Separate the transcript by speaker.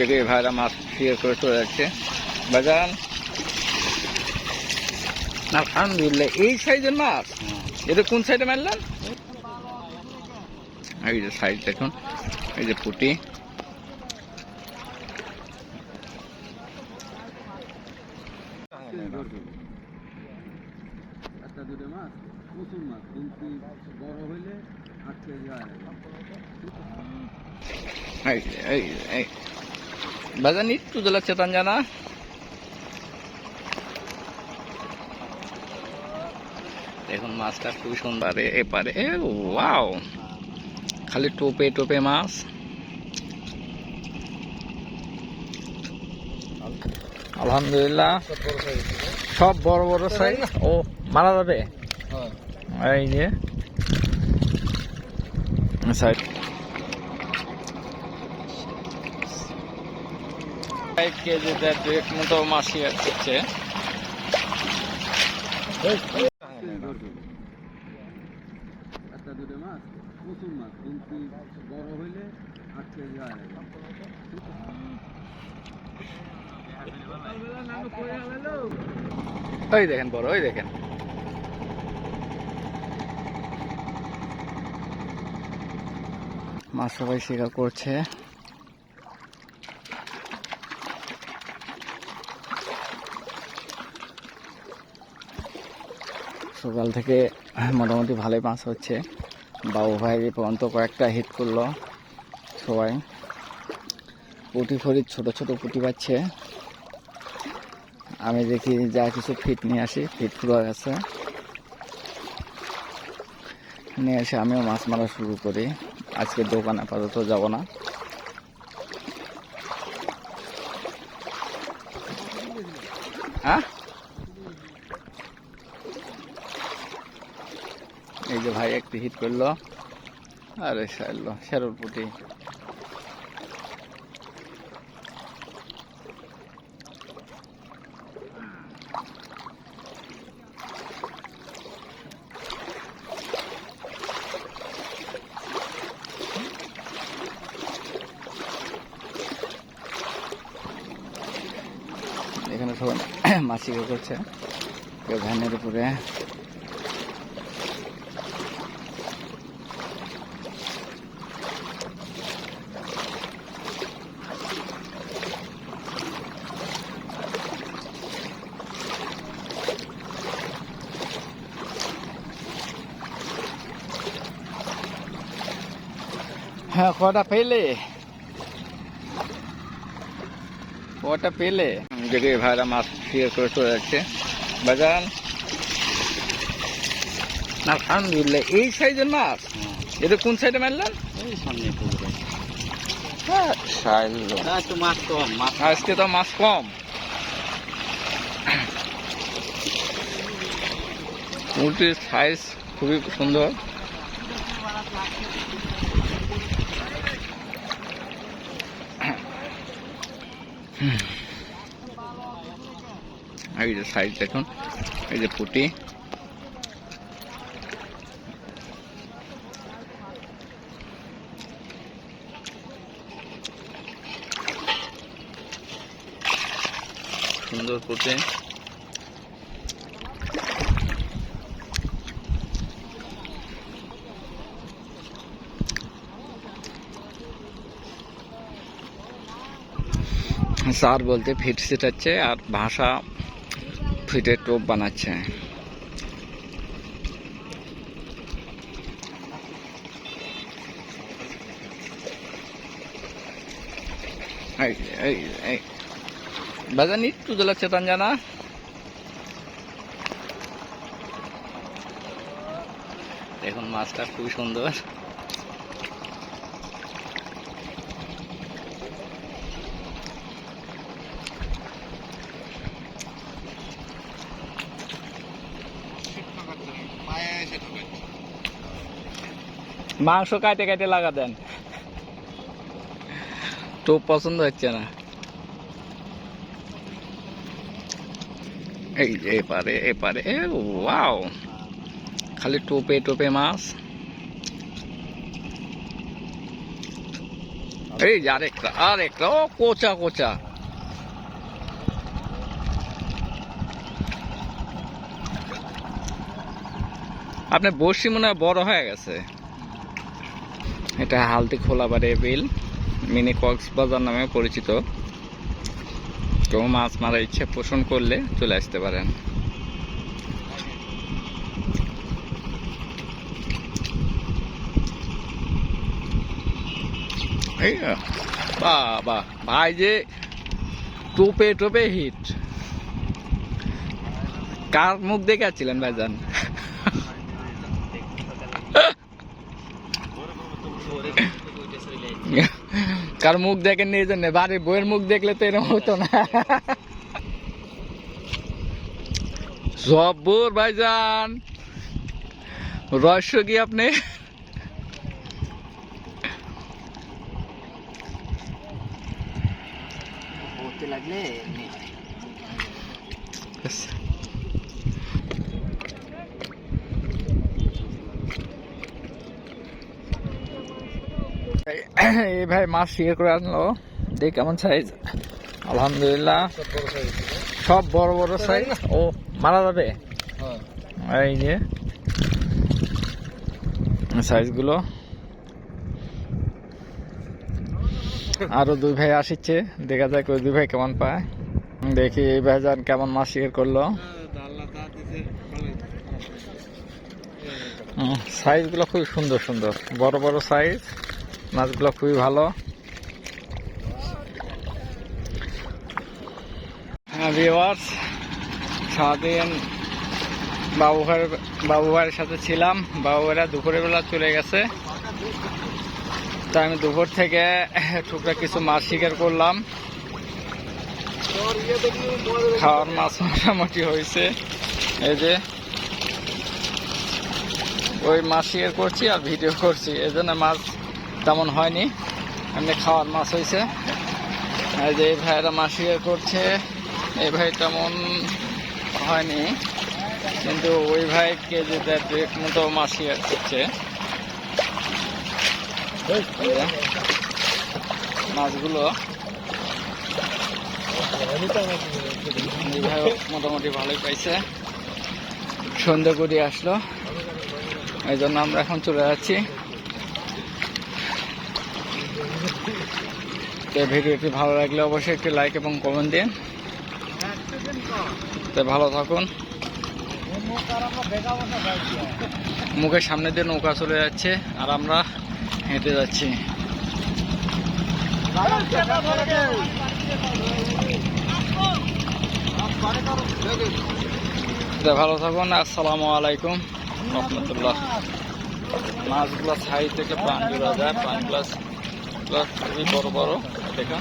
Speaker 1: দেখে ভাইরা মাছ শিকার করে চলে যাচ্ছে। বাজান। আলহামদুলিল্লাহ এই সাইজের মাছ? এটা কোন সাইডে মারলেন? এই যে সাইজ দেখুন এই যে পুটি।
Speaker 2: মাছ হয়
Speaker 1: এই এই বাজান একটু জেলা চেতন জানা। দেখুন মাছটা খুবই সুন্দর। এ- এপারে ওয়াও। খালি টোপে টোপে মাছ। আলহামদুলিল্লাহ। সব বড় বড় সাইজ ও মারা যাবে?
Speaker 2: হ্যাঁ।
Speaker 1: এই যে। সাইড এক কেজি দেড় মতো মাসি
Speaker 2: হয়
Speaker 1: ওই দেখেন বড় ওই দেখেন। মাছ সবাই শিকার করছে। সকাল থেকে মোটামুটি ভালোই মাছ হচ্ছে। বাবু ভাই পর্যন্ত কয়েকটা হিট করল সবাই। পুঁটি ফরিদ ছোট ছোট পুটি পাচ্ছে। আমি দেখি যা কিছু ফিট নিয়ে আসি ফিট পুরো গেছে। নিয়ে এসে আমিও মাছ মারা শুরু করি। আজকে দোকান আপাতত যাব না। এই যে ভাই একটি হিট করল। আরে সারলো শেরুর পুটি। এখানে সবাই মাছ করছে। কেউ উপরে। কটা পেলে? কটা পেলে? দেখে ভাইরা মাছ শিকার করে চলে যাচ্ছে। বাজান। না আলহামদুলিল্লাহ এই সাইজের মাছ? এটা কোন সাইডে মারলেন?
Speaker 2: এই সামনে
Speaker 1: হ্যাঁ আজকে তো মাছ কম। মুরগির সাইজ খুবই সুন্দর। এই যে সাইজ দেখুন এই যে পুটি। সুন্দর পুটি। স্যার বলতে ফিট সেটাচ্ছে আর ভাষা ফিটের টোপ বানাচ্ছে। বাজান জেলা চেতন জানা দেখুন, মাছটা খুবই সুন্দর। মাংস কাটে কাটে লাগা দেন। টোপ পছন্দ হচ্ছে না। এই যে এপারে এপারে ওয়াও। খালি টোপে টোপে মাছ। এই যে আরেকটা আরেকটা ও কোচা কোচা। আপনার বড়শি মনে হয় বড় হয়ে গেছে। এটা হালদি খোলাবাড়ি বিল, মিনি কক্সবাজার নামে পরিচিত। কেউ মাছ মারার ইচ্ছে পোষণ করলে চলে আসতে পারেন। বাবা, ভাই যে টোপে টোপে হিট কার মুখ দেখে আসছিলেন ভাইজান? কার মুখ দেখেন নিয়ে জন্য? বাড়ির বইয়ের মুখ দেখলে তো এরকম হতো না। জব্বর ভাইজান। রহস্য কি আপনি?
Speaker 3: লাগলে
Speaker 1: এই ভাই মাছ শিকার করে আনলো। দেখ কেমন সাইজ আলহামদুলিল্লাহ। সব বড় বড় সাইজ ও মারা যাবে?
Speaker 2: হ্যাঁ।
Speaker 1: এই যে। সাইজগুলো আরও দুই ভাই আসিচ্ছে। দেখা যাক ওই দুই ভাই কেমন পায়। দেখি এই ভাইজান কেমন মাছ শিকার করল। সাইজগুলো খুবই সুন্দর সুন্দর। বড় বড় সাইজ মাছগুলো খুবই ভালো। হ্যাঁ সারাদিন বাবু ভাইয়ের বাবু ভাইয়ের সাথে ছিলাম। বাবু ভাইরা দুপুরের বেলা চলে গেছে। তাই আমি দুপুর থেকে টুকরা কিছু মাছ শিকার করলাম। খাওয়ার মাছ মোটামুটি হয়েছে। এই যে, ওই মাছ শিকার করছি আর ভিডিও করছি। এই জন্য মাছ তেমন হয়নি। এমনি খাওয়ার মাছ হয়েছে। এই যে ভাইয়েরা মাছ শিকার করছে, এই ভাই তেমন হয়নি। কিন্তু ওই ভাই কেজি দেড় মতো মাছ শিকার করছে। মাছগুলো ভাই মোটামুটি ভালোই পাইছে। সন্ধ্যা করে আসলো। এই জন্য আমরা এখন চলে যাচ্ছি। তো ভিডিওটি ভালো লাগলে অবশ্যই একটি লাইক এবং কমেন্ট দিন। তো ভালো থাকুন। মুখের সামনে দিয়ে নৌকা চলে যাচ্ছে আর আমরা হেঁটে যাচ্ছি। ভালো থাকুন, আসসালামু আলাইকুম, রহমতুল্লাহ। মাছগুলো ছাই থেকে প্রাণ জোড়া যায় প্রাণগুলো খুবই বড় বড়। দেখা